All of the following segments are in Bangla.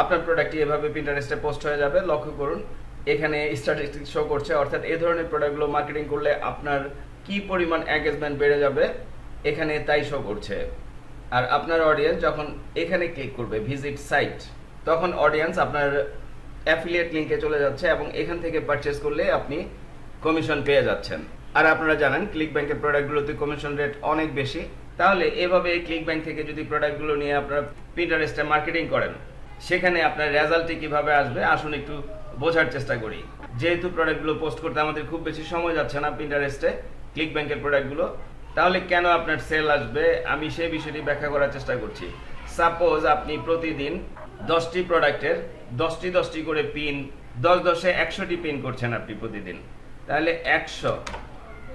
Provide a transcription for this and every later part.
আপনার প্রোডাক্টটি এভাবে প্রিন্টারেস্টে পোস্ট হয়ে যাবে। লক্ষ্য করুন, এখানে স্ট্যাটিস্টিক শো করছে। অর্থাৎ এই ধরনের প্রোডাক্টগুলো মার্কেটিং করলে আপনার কি পরিমাণ এঙ্গেজমেন্ট বেড়ে যাবে, এখানে তাই শো করছে। আর আপনার অডিয়েন্স যখন এখানে ক্লিক করবে ভিজিট সাইট তখন অডিয়েন্স আপনার অ্যাফিলিয়েট লিংকে চলে যাচ্ছে এবং এখান থেকে পারচেস করলে আপনি কমিশন পেয়ে যাচ্ছেন। আর আপনারা জানেন ক্লিক ব্যাংকের প্রোডাক্টগুলোতে কমিশন রেট অনেক বেশি। তাহলে এভাবে ক্লিক ব্যাংক থেকে যদি প্রোডাক্টগুলো নিয়ে আপনারা প্রিন্টারেস্টে মার্কেটিং করেন সেখানে আপনার রেজাল্টটি কীভাবে আসবে, আসুন একটু বোঝার চেষ্টা করি। যেহেতু প্রোডাক্টগুলো পোস্ট করতে আমাদের খুব বেশি সময় যাচ্ছে না প্রিন্টারেস্টে ক্লিক ব্যাংকের প্রোডাক্টগুলো, তাহলে কেন আপনার সেল আসবে? আমি সেই বিষয়টি ব্যাখ্যা করার চেষ্টা করছি। সাপোজ আপনি প্রতিদিন দশটি প্রোডাক্টের দশটি দশটি করে পিন দশ দশে একশোটি পিন করছেন আপনি প্রতিদিন। তাহলে একশো,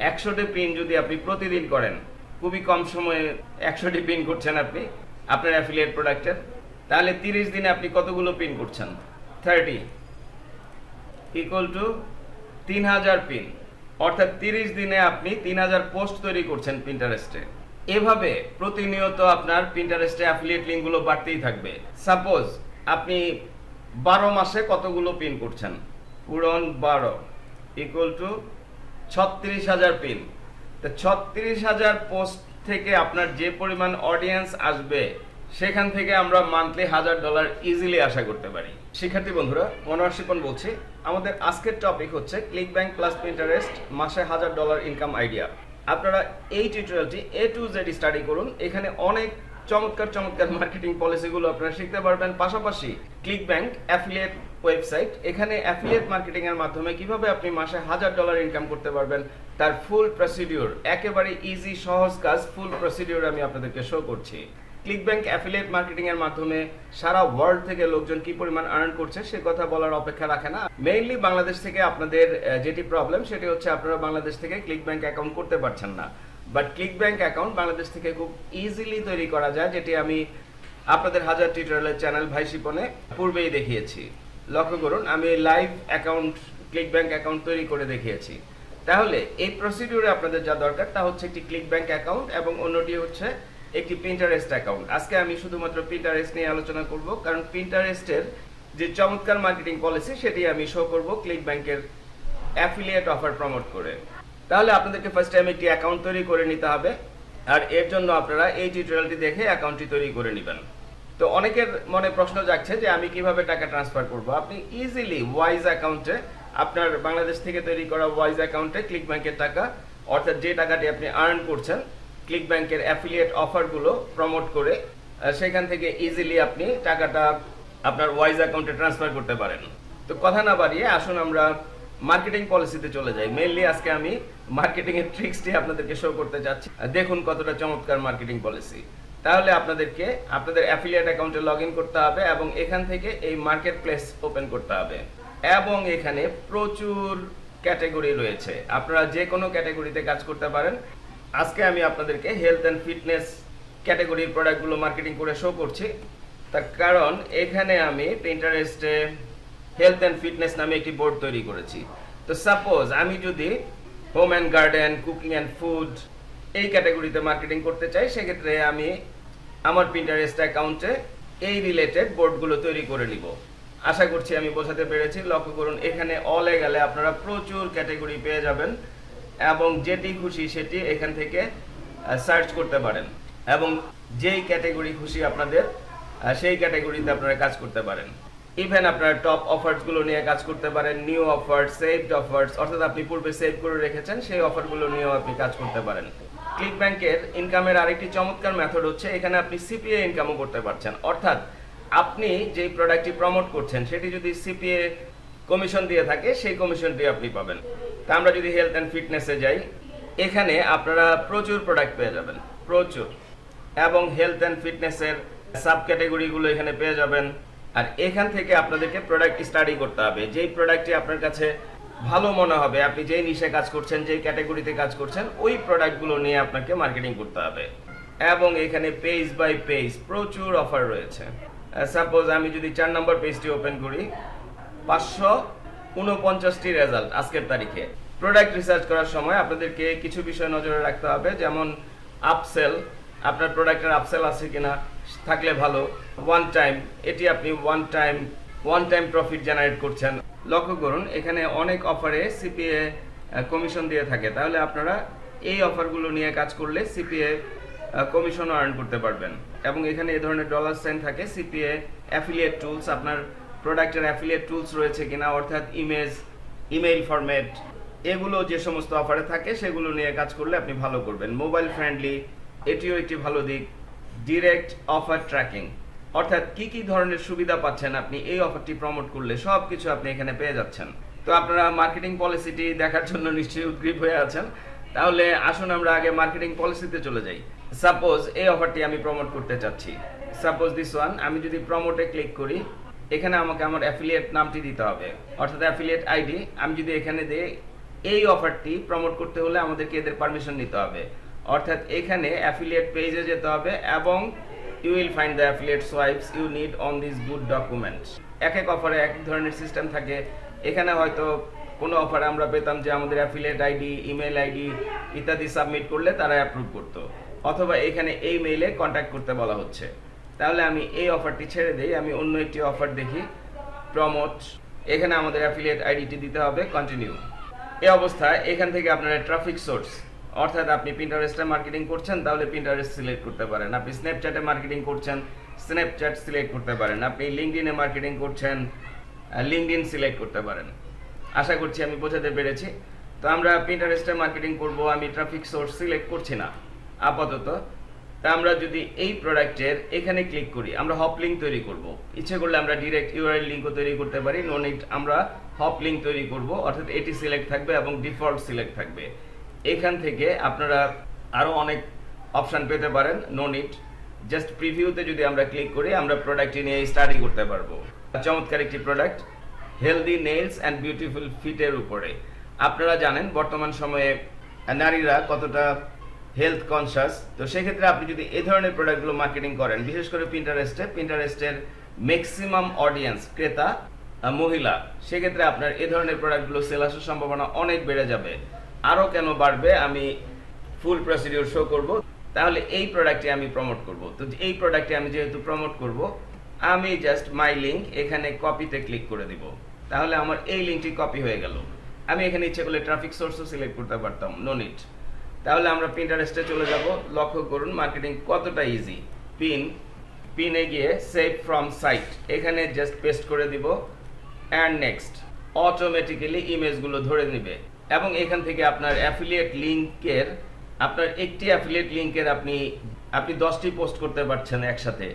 একশোটি পিন যদি আপনি প্রতিদিন করেন, খুবই কম সময়ে একশোটি পিন করছেন আপনি, আপনার অ্যাফিলিয়েট প্রোডাক্টের তাহলে তিরিশ দিনে আপনি কতগুলো পিন করছেন? থার্টি ইকুয়াল টু তিন হাজার পিন অর্থাৎ তিরিশ দিনে আপনি তিন হাজার পোস্ট তৈরি করছেন প্রিন্টারেস্টে এভাবে প্রতিনিয়ত আপনার প্রিন্টারেস্টে অ্যাফিলিয়েট লিঙ্কগুলো বাড়তেই থাকবে। সাপোজ আপনি বারো মাসে কতগুলো পিন করছেন? পূরণ বারো ইকুয়াল টু ছত্রিশ হাজার পিন তো ছত্রিশ হাজার পোস্ট থেকে আপনার যে পরিমাণ অডিয়েন্স আসবে সেখান থেকে আমরা মান্থলি হাজার ডলার ইজিলি আশা করতে পারি। শিক্ষার্থী বন্ধুরা মনোয়ারশিপন বলছি, আমাদের আজকের টপিক হচ্ছে ক্লিক ব্যাংক প্লাস প্রিন্টারেস্ট মাসে হাজার ডলার ইনকাম আইডিয়া আপনারা এই টিউটোরিয়ালটি এ টু জেড স্টাডি করুন, এখানে অনেক চমৎকার চমৎকার মার্কেটিং পলিসিগুলো আপনারা শিখতে পারবেন। পাশাপাশি ক্লিক ব্যাংক অ্যাফিলিয়েট ওয়েবসাইট এখানে অ্যাফিলিয়েট মার্কেটিং এর মাধ্যমে কীভাবে আপনি মাসে হাজার ডলার ইনকাম করতে পারবেন, তার ফুল প্রসিডিওর একেবারে ইজি সহজ কাজ ফুল প্রসিডিওর আমি আপনাদেরকে শো করছি। ক্লিক ব্যাংক অ্যাফিলিয়েট মার্কেটিং এর মাধ্যমে সারা ওয়ার্ল্ড থেকে লোকজন কি পরিমাণ আর্ন করছে, সে কথা বলার অপেক্ষা রাখে না। মেইনলি বাংলাদেশ থেকে আপনাদের যেটি প্রবলেম সেটি হচ্ছে আপনারা বাংলাদেশ থেকে ক্লিক ব্যাংক অ্যাকাউন্ট করতে পারছেন না। But ClickBank account Bangladesh থেকে খুব ইজিলি তৈরি করা যায়, যেটি আমি আপনাদের হাজার টিউটোরিয়ালের চ্যানেল ভাই শিপনে পূর্বেই দেখিয়েছি। লক্ষ্য করুন, আমি live account ClickBank account তৈরি করে দেখিয়েছি। তাহলে এই প্রসিডিউরে আপনাদের যা দরকার, তা হচ্ছে একটি ক্লিক ব্যাংক অ্যাকাউন্ট এবং অন্যটি হচ্ছে একটি প্রিন্টারেস্ট অ্যাকাউন্ট আজকে আমি শুধুমাত্র প্রিন্টারেস্ট নিয়ে আলোচনা করব, কারণ প্রিন্টারেস্টের যে চমৎকার মার্কেটিং পলিসি সেটি আমি শো করব ক্লিক ব্যাংকের অ্যাফিলিয়েট অফার প্রমোট করে। তাহলে আপনাদেরকে ফার্স্ট টাইম একটি অ্যাকাউন্ট তৈরি করে নিতে হবে, আর এর জন্য আপনারা এই টিউটোরিয়ালটি দেখে অ্যাকাউন্টটি তৈরি করে নেবেন। তো অনেকের মনে প্রশ্ন জাগছে যে আমি কীভাবে টাকা ট্রান্সফার করব? আপনি ইজিলি ওয়াইজ অ্যাকাউন্টে আপনার বাংলাদেশ থেকে তৈরি করা ওয়াইজ অ্যাকাউন্টে ক্লিক ব্যাংকের টাকা, অর্থাৎ যে টাকাটি আপনি আর্ন করছেন ক্লিক ব্যাংকের অ্যাফিলিয়েট অফারগুলো প্রমোট করে সেখান থেকে ইজিলি আপনি টাকাটা আপনার ওয়াইজ অ্যাকাউন্টে ট্রান্সফার করতে পারেন। তো কথা না বাড়িয়ে আসুন আমরা মার্কেটিং পলিসিতে চলে যাই। মেইনলি আজকে আমি মার্কেটিং এর ট্রিক্সটি আপনাদেরকে শো করতে যাচ্ছি দেখুন কতটা চমৎকার মার্কেটিং পলিসি তাহলে আপনাদেরকে, আপনাদের অ্যাফিলিয়েট অ্যাকাউন্টে লগ করতে হবে এবং এখান থেকে এই মার্কেট প্লেস ওপেন করতে হবে। এবং এখানে প্রচুর ক্যাটাগরি রয়েছে। আপনারা যে কোনো ক্যাটাগরিতে কাজ করতে পারেন। আজকে আমি আপনাদেরকে হেলথ অ্যান্ড ফিটনেস ক্যাটাগরির প্রোডাক্টগুলো মার্কেটিং করে শো করছি। তার কারণ, এখানে আমি প্রিন্টারেস্টে হেলথ অ্যান্ড ফিটনেস নামে একটি বোর্ড তৈরি করেছি। তো সাপোজ আমি যদি home and garden cooking and food এই ক্যাটাগরিতে মার্কেটিং করতে চাই, সেক্ষেত্রে আমি আমার প্রিন্টারেস্ট অ্যাকাউন্টে এই রিলেটেড বোর্ডগুলো তৈরি করে নিব। আশা করছি আমি বোঝাতে পেরেছি। লক্ষ্য করুন, এখানে অলে গেলে আপনারা প্রচুর ক্যাটাগরি পেয়ে যাবেন। এবং যেটি খুশি সেটি এখান থেকে সার্চ করতে পারেন। এবং যেই ক্যাটাগরি খুশি আপনাদের সেই ক্যাটাগরিতে আপনারা কাজ করতে পারেন। ইভেন আপনারা টপ অফার্সগুলো নিয়ে কাজ করতে পারেন নিউ অফার সেভড অফার্স অর্থাৎ আপনি পূর্বে সেভ করে রেখেছেন, সেই অফারগুলো নিয়েও আপনি কাজ করতে পারেন। ক্লিক ব্যাংকের ইনকামের আরেকটি চমৎকার মেথড হচ্ছে, এখানে আপনি সিপিএ ইনকামও করতে পারছেন। অর্থাৎ আপনি যেই প্রোডাক্টটি প্রমোট করছেন, সেটি যদি সিপিএ কমিশন দিয়ে থাকে, সেই কমিশনটি আপনি পাবেন। তা আমরা যদি হেলথ অ্যান্ড ফিটনেসে যাই, এখানে আপনারা প্রচুর প্রোডাক্ট পেয়ে যাবেন, প্রচুর। এবং হেলথ অ্যান্ড ফিটনেসের সাব ক্যাটাগরিগুলো এখানে পেয়ে যাবেন। আর এখান থেকে আপনাদেরকে প্রোডাক্ট স্টাডি করতে হবে। যেই প্রোডাক্টটি আপনার কাছে ভালো মনে হবে, আপনি যেই নিশে কাজ করছেন, যেই ক্যাটাগরিতে কাজ করছেন, ওই প্রোডাক্টগুলো নিয়ে আপনাকে মার্কেটিং করতে হবে। এবং এখানে পেজ বাই পেজ প্রচুর অফার রয়েছে। সাপোজ আমি যদি চার নম্বর পেজটি ওপেন করি, পাঁচশো উনপঞ্চাশটি রেজাল্ট আজকের তারিখে। প্রোডাক্ট রিসার্চ করার সময় আপনাদেরকে কিছু বিষয় নজরে রাখতে হবে, যেমন আপসেল আপনার প্রোডাক্টের আপসেল আছে কিনা, থাকলে ভালো ওয়ান টাইম এটি আপনি one time one time profit generate করছেন। লক্ষ্য করুন, এখানে অনেক অফারে সিপিএ কমিশন দিয়ে থাকে। তাহলে আপনারা এই অফারগুলো নিয়ে কাজ করলে সিপিএ কমিশনও আর্ন করতে পারবেন। এবং এখানে এই ধরনের ডলার সাইন থাকে সিপিএ অ্যাফিলিয়েট টুলস আপনার প্রোডাক্টের অ্যাফিলিয়েট টুলস রয়েছে কিনা, অর্থাৎ ইমেজ ইমেইল ফরম্যাট এগুলো যে সমস্ত অফারে থাকে, সেগুলো নিয়ে কাজ করলে আপনি ভালো করবেন। মোবাইল ফ্রেন্ডলি এটিও একটি ভালো দিক। ডিরেক্ট অফার ট্র্যাকিং অর্থাৎ কি কি ধরনের সুবিধা পাচ্ছেন আপনি, এই অফারটি প্রমোট করলে সব কিছু আপনি এখানে পেয়ে যাচ্ছেন। তো আপনারা মার্কেটিং পলিসিটি দেখার জন্য নিশ্চয়ই উদ্গ্রীব হয়ে আছেন। তাহলে আসুন আমরা আগে মার্কেটিং পলিসিতে চলে যাই। সাপোজ এই অফারটি আমি প্রমোট করতে চাচ্ছি। সাপোজ দিস ওয়ান আমি যদি প্রমোটে ক্লিক করি এখানে আমাকে আমার অ্যাফিলিয়েট নামটি দিতে হবে। অর্থাৎ অ্যাফিলিয়েট আইডি আমি যদি এখানে দিই, এই অফারটি প্রমোট করতে হলে আমাদেরকে এদের পারমিশন নিতে হবে। অর্থাৎ এখানে অ্যাফিলিয়েট পেজে যেতে হবে এবং you will find the affiliate swipes you need on this good documents এক এক অফারে এক ধরনের সিস্টেম থাকে। এখানে হয়তো কোনো অফারে আমরা পেতাম যে আমাদের অ্যাফিলিয়েট আইডি ইমেল আইডি ইত্যাদি সাবমিট করলে তারা অ্যাপ্রুভ করতো। অথবা এখানে এই মেইলে কন্ট্যাক্ট করতে বলা হচ্ছে। তাহলে আমি এই অফারটি ছেড়ে দেই, আমি অন্য একটি অফার দেখি প্রমোট এখানে আমাদের অ্যাফিলিয়েট আইডিটি দিতে হবে কন্টিনিউ এই অবস্থায় এখান থেকে আপনারা ট্রাফিক সোর্স অর্থাৎ আপনি পিন্টারেস্টে মার্কেটিং করছেন, তাহলে পিন্টারেস্ট সিলেক্ট করতে পারেন। আপনি স্ন্যাপচ্যাটে মার্কেটিং করছেন স্ন্যাপচ্যাট সিলেক্ট করতে পারেন। আপনি লিঙ্কডিনে মার্কেটিং করছেন লিঙ্কডিন সিলেক্ট করতে পারেন। আশা করছি আমি বোঝাতে পেরেছি। তো আমরা পিন্টারেস্টে মার্কেটিং করব, আমি ট্রাফিক সোর্স সিলেক্ট করছি না। আপাতত তা আমরা যদি এই প্রোডাক্টের এখানে ক্লিক করি, আমরা হপ লিঙ্ক তৈরি করব। ইচ্ছে করলে আমরা ডিরেক্ট ইউআরএল লিঙ্কও তৈরি করতে পারি নো নিড আমরা হপ লিঙ্ক তৈরি করব, অর্থাৎ এটি সিলেক্ট থাকবে এবং ডিফল্ট সিলেক্ট থাকবে। এখান থেকে আপনারা আরও অনেক অপশন পেতে পারেন নো নিড জাস্ট প্রিভিউতে যদি আমরা ক্লিক করি, আমরা প্রোডাক্টটি নিয়ে স্টাডি করতে পারব। চমৎকার একটি product healthy nails and beautiful ফিটের উপরে। আপনারা জানেন, বর্তমান সময়ে নারীরা কতটা হেলথ কনসাস তো সেক্ষেত্রে আপনি যদি এই ধরনের প্রোডাক্টগুলো মার্কেটিং করেন, বিশেষ করে পিন্টারেস্টে পিন্টারেস্টের ম্যাক্সিমাম অডিয়েন্স ক্রেতা মহিলা, সেক্ষেত্রে আপনার এই ধরনের প্রোডাক্টগুলো সেল আসার সম্ভাবনা অনেক বেড়ে যাবে। আরও কেন বাড়বে, আমি ফুল প্রসিডিওর শো করব। তাহলে এই প্রোডাক্টটি আমি প্রমোট করব। তো এই প্রোডাক্টটি আমি যেহেতু প্রমোট করব, আমি জাস্ট মাই লিঙ্ক এখানে কপিতে ক্লিক করে দিব। তাহলে আমার এই লিঙ্কটি কপি হয়ে গেল। আমি এখানে ইচ্ছে করলে ট্রাফিক সোর্সও সিলেক্ট করতে পারতাম নো নিট তাহলে আমরা পিন্টারেস্টে চলে যাব। লক্ষ্য করুন মার্কেটিং কতটা ইজি পিন পিনে গিয়ে সেভ ফ্রম সাইট এখানে জাস্ট পেস্ট করে দিব। অ্যান্ড নেক্সট অটোমেটিক্যালি ইমেজগুলো ধরে নেবে। এবং এখান থেকে আপনার অ্যাফিলিয়েট লিঙ্কের আপনার একটি অ্যাফিলিয়েট লিঙ্কের আপনি আপনি দশটি পোস্ট করতে পারছেন একসাথে।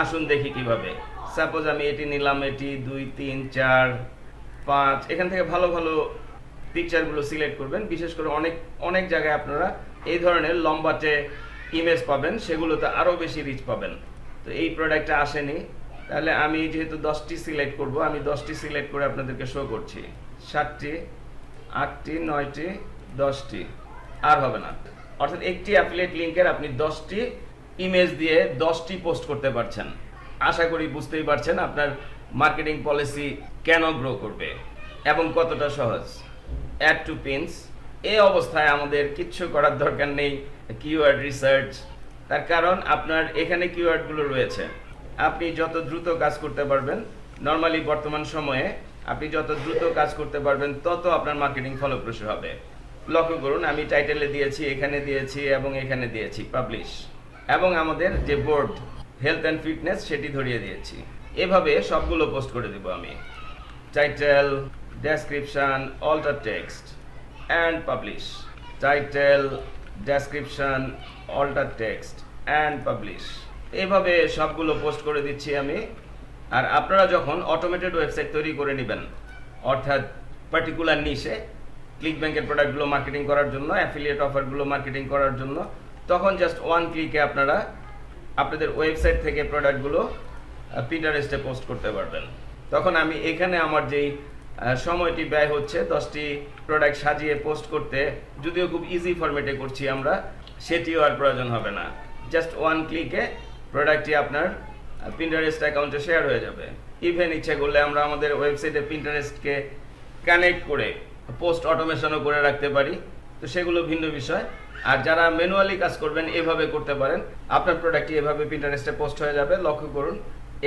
আসুন দেখি কীভাবে। সাপোজ আমি এটি নিলাম, এটি দুই, তিন, চার, পাঁচ। এখান থেকে ভালো ভালো পিকচারগুলো সিলেক্ট করবেন। বিশেষ করে অনেক অনেক জায়গায় আপনারা এই ধরনের লম্বাটে ইমেজ পাবেন, সেগুলোতে আরও বেশি রিচ পাবেন। তো এই প্রোডাক্টটা আসেনি। তাহলে আমি যেহেতু দশটি সিলেক্ট করব, আমি দশটি সিলেক্ট করে আপনাদেরকে শো করছি। সাতটি, আটটি, নয়টি, দশটি। আর হবে না। অর্থাৎ একটি অ্যাফিলিয়েট লিঙ্কের আপনি দশটি ইমেজ দিয়ে দশটি পোস্ট করতে পারছেন। আশা করি বুঝতেই পারছেন আপনার মার্কেটিং পলিসি কেন গ্রো করবে এবং কতটা সহজ। অ্যাড টু পিনস এই অবস্থায় আমাদের কিচ্ছু করার দরকার নেই। কিওয়ার্ড রিসার্চ তার কারণ আপনার এখানে কিওয়ার্ডগুলো রয়েছে। আপনি যত দ্রুত কাজ করতে পারবেন নর্মালি বর্তমান সময়ে আপনি যত দ্রুত কাজ করতে পারবেন, তত আপনার মার্কেটিং ফলপ্রসূ হবে। লক্ষ্য করুন, আমি টাইটেলে দিয়েছি, এখানে দিয়েছি এবং এখানে দিয়েছি পাবলিশ এবং আমাদের যে বোর্ড হেলথ অ্যান্ড ফিটনেস সেটি ধরিয়ে দিয়েছি। এভাবে সবগুলো পোস্ট করে দেবো আমি। Title description alter text and publish title description alter text and publish এইভাবে সবগুলো পোস্ট করে দিচ্ছি আমি। আর আপনারা যখন অটোমেটেড ওয়েবসাইট তৈরি করে নেবেন, অর্থাৎ পার্টিকুলার নিশে ক্লিক ব্যাংকের প্রোডাক্টগুলো মার্কেটিং করার জন্য অ্যাফিলিয়েট অফারগুলো মার্কেটিং করার জন্য, তখন জাস্ট ওয়ান ক্লিকে আপনারা আপনাদের ওয়েবসাইট থেকে প্রোডাক্টগুলো পিন্টারেস্টে পোস্ট করতে পারবেন। তখন আমি এখানে আমার যেই সময়টি ব্যয় হচ্ছে, দশটি প্রোডাক্ট সাজিয়ে পোস্ট করতে। যদিও খুব ইজি ফরম্যাটে করছি আমরা, সেটিও আর প্রয়োজন হবে না। জাস্ট ওয়ান ক্লিকে প্রোডাক্টটি আপনার প্রিন্টারেস্ট অ্যাকাউন্টে শেয়ার হয়ে যাবে। ইভেন ইচ্ছে করলে আমরা আমাদের ওয়েবসাইটে প্রিন্টারেস্টকে কানেক্ট করে পোস্ট অটোমেশনও করে রাখতে পারি। তো সেগুলো ভিন্ন বিষয়। আর যারা ম্যানুয়ালি কাজ করবেন, এভাবে করতে পারেন। আপনার প্রোডাক্টটি এভাবে প্রিন্টারেস্টে পোস্ট হয়ে যাবে। লক্ষ্য করুন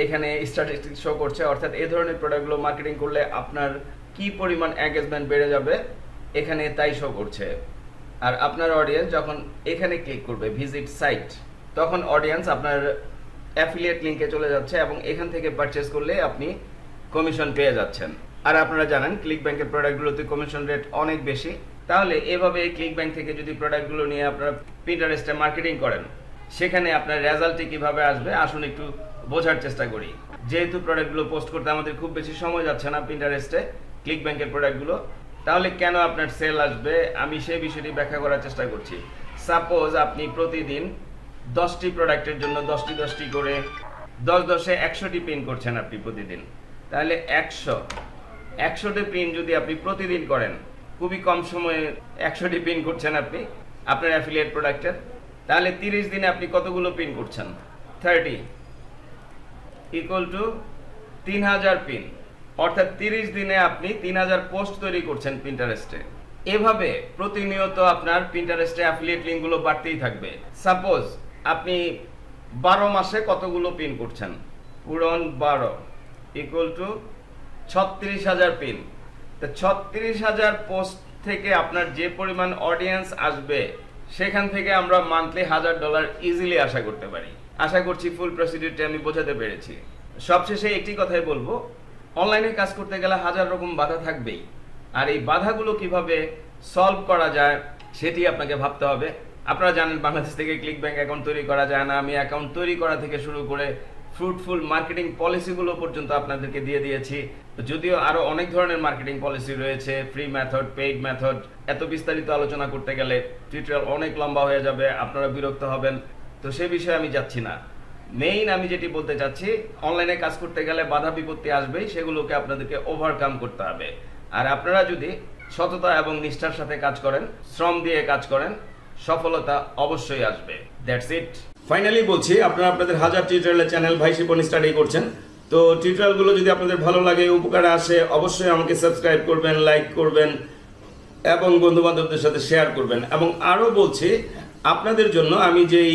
এখানে স্ট্যাটিস্টিক শো করছে, অর্থাৎ এই ধরনের প্রোডাক্টগুলো মার্কেটিং করলে আপনার কি পরিমাণ এঙ্গেজমেন্ট বেড়ে যাবে, এখানে তাই শো করছে। আর আপনার অডিয়েন্স যখন এখানে ক্লিক করবে ভিজিট সাইট তখন অডিয়েন্স আপনার অ্যাফিলিয়েট লিংকে চলে যাচ্ছে এবং এখান থেকে পারচেস করলে আপনি কমিশন পেয়ে যাচ্ছেন। আর আপনারা জানেন ক্লিক ব্যাংকের প্রোডাক্টগুলোতে কমিশন রেট অনেক বেশি। তাহলে এভাবে ক্লিক ব্যাংক থেকে যদি প্রোডাক্টগুলো নিয়ে আপনারা প্রিন্টারেস্টে মার্কেটিং করেন, সেখানে আপনার রেজাল্টটি কীভাবে আসবে? আসুন একটু বোঝার চেষ্টা করি। যেহেতু প্রোডাক্টগুলো পোস্ট করতে আমাদের খুব বেশি সময় যাচ্ছে না প্রিন্টারেস্টে ক্লিক ব্যাংকের প্রোডাক্টগুলো তাহলে কেন আপনার সেল আসবে? আমি সেই বিষয়টি ব্যাখ্যা করার চেষ্টা করছি। সাপোজ আপনি প্রতিদিন দশটি প্রোডাক্টের জন্য দশটি দশটি করে দশ দশে একশোটি প্রিন্ট করছেন আপনি প্রতিদিন। তাহলে একশো একশোটি প্রিন্ট যদি আপনি প্রতিদিন করেন, খুবই কম সময়ে একশোটি প্রিন্ট করছেন আপনি, আপনার অ্যাফিলিয়েট প্রোডাক্টের তাহলে তিরিশ দিনে আপনি কতগুলো প্রিন্ট করছেন? থার্টি ইকুয়াল টু তিন হাজার পিন অর্থাৎ তিরিশ দিনে আপনি তিন হাজার পোস্ট তৈরি করছেন প্রিন্টারেস্টে এভাবে প্রতিনিয়ত আপনার প্রিন্টারেস্টে অ্যাফিলিয়েট লিঙ্কগুলো বাড়তেই থাকবে। সাপোজ আপনি বারো মাসে কতগুলো পিন করছেন? পূরণ বারো ইকুয়াল টু ছত্রিশ হাজার পিন তো ছত্রিশ হাজার পোস্ট থেকে আপনার যে পরিমাণ অডিয়েন্স আসবে, সেখান থেকে আমরা মান্থলি হাজার ডলার ইজিলি আশা করতে পারি। আশা করছি ফুল প্রসিডিউরটি আমি বোঝাতে পেরেছি। সবশেষে একটি কথাই বলব অনলাইনে কাজ করতে গেলে হাজার রকম বাধা থাকবেই। আর এই বাধাগুলো কীভাবে সলভ করা যায়, সেটি আপনাকে ভাবতে হবে। আপনারা জানেন বাংলাদেশ থেকে ক্লিক ব্যাংক অ্যাকাউন্ট তৈরি করা যায় না। আমি অ্যাকাউন্ট তৈরি করা থেকে শুরু করে ফ্রুটফুল মার্কেটিং পলিসিগুলো পর্যন্ত আপনাদেরকে দিয়ে দিয়েছি। যদিও আরও অনেক ধরনের মার্কেটিং পলিসি রয়েছে ফ্রি মেথড পেইড মেথড এত বিস্তারিত আলোচনা করতে গেলে টিউটোরিয়াল অনেক লম্বা হয়ে যাবে, আপনারা বিরক্ত হবেন। তো সে বিষয়ে আমি যাচ্ছি না। মেইন আমি যেটি বলতে চাচ্ছি অনলাইনে কাজ করতে গেলে বাধা বিপত্তি আসবেই, সেগুলোকে আপনাদেরকে ওভারকাম করতে হবে। আর আপনারা যদি সততা এবং নিষ্ঠার সাথে কাজ করেন, শ্রম দিয়ে কাজ করেন, সফলতা অবশ্যই আসবে। দ্যাটস ইট ফাইনালি বলছি, আপনারা আপনাদের হাজার টিউটোরিয়ালের চ্যানেল ভাই শিপন স্টাডি করছেন। তো টিউটোরিয়ালগুলো যদি আপনাদের ভালো লাগে, উপকারে আসে, অবশ্যই আমাকে সাবস্ক্রাইব করবেন লাইক করবেন, এবং বন্ধু বান্ধবদের সাথে শেয়ার করবেন। এবং আরও বলছি, আপনাদের জন্য আমি যেই